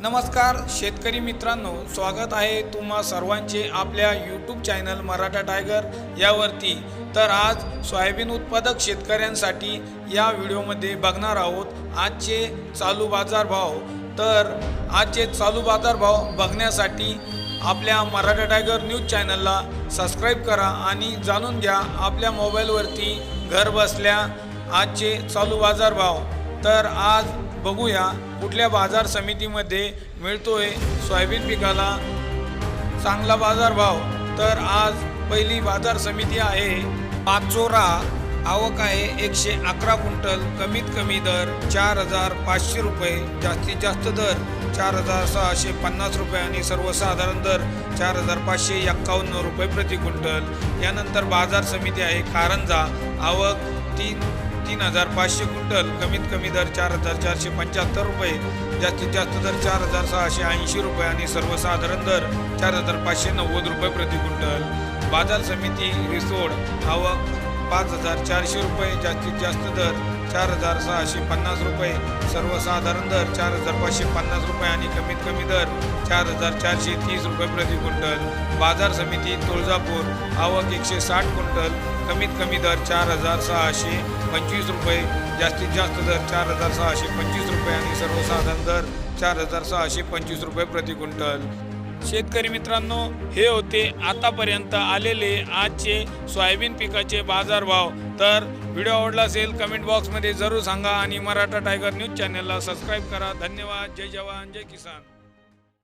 नमस्कार शेतकरी मित्रांनो स्वागत आहे तुम्हा सर्वांचे आपल्या यूट्यूब चॅनल मराठा टायगर यावरती. तर आज सोयाबीन उत्पादक शेतकऱ्यांसाठी या व्हिडिओमध्ये बघणार आहोत आजचे चालू बाजारभाव तर आजचे चालू बाजारभाव बघण्यासाठी आपल्या मराठा टायगर न्यूज चॅनलला सबस्क्राईब करा आणि जाणून घ्या आपल्या मोबाईलवरती घर बसल्या आजचे चालू बाजारभाव तर आज बघूया कुठल्या बाजार समितीमध्ये मिळतोय सोयाबीन पिकाला चांगला बाजारभाव तर आज पहिली बाजार समिती आहे. पाचोरा. आवक आहे एकशे अकरा क्विंटल. कमीत कमी दर चार हजार पाचशे रुपये. जास्तीत जास्त दर चार हजार सहाशे पन्नास रुपये आणि सर्वसाधारण दर चार हजार पाचशे एक्कावन्न रुपये प्रति क्विंटल. यानंतर बाजार समिती आहे कारंजा. आवक तीन तीन हजार पाचशे क्विंटल कमीत कमी दर चार हजार चारशे पंच्याहत्तर रुपये जास्तीत जास्त दर चार हजार सहाशे ऐंशी रुपये आणि सर्वसाधारण दर चार हजार पाचशे नव्वद रुपये प्रति क्विंटल. बाजार समिती रिसोड आवक पाच हजार चारशे रुपये जास्तीत जास्त दर चार हजार सहाशे पन्नास रुपये. सर्वसाधारण दर चार हजार पाचशे पन्नास रुपये आणि कमीत कमी दर चार हजार चारशे तीस रुपये प्रति क्विंटल. बाजार समिती तुळजापूर आवक एकशे साठ क्विंटल. कमीत कमी दर चार हजार सहाशे पंचवीस रुपये. जास्तीत जास्त दर चार हजार सहाशे पंचवीस रुपये आणि सर्वसाधारण दर चार हजार सहाशे पंचवीस रुपये प्रति क्विंटल. शेतकरी मित्रांनो हे होते आतापर्यंत आलेले आजचे सोयाबीन पिकाचे बाजारभाव. तर व्हिडिओ आवडला असेल कमेंट बॉक्समध्ये जरूर सांगा आणि मराठा टायगर न्यूज चॅनलला सबस्क्राईब करा. धन्यवाद. जय जवान. जय किसान.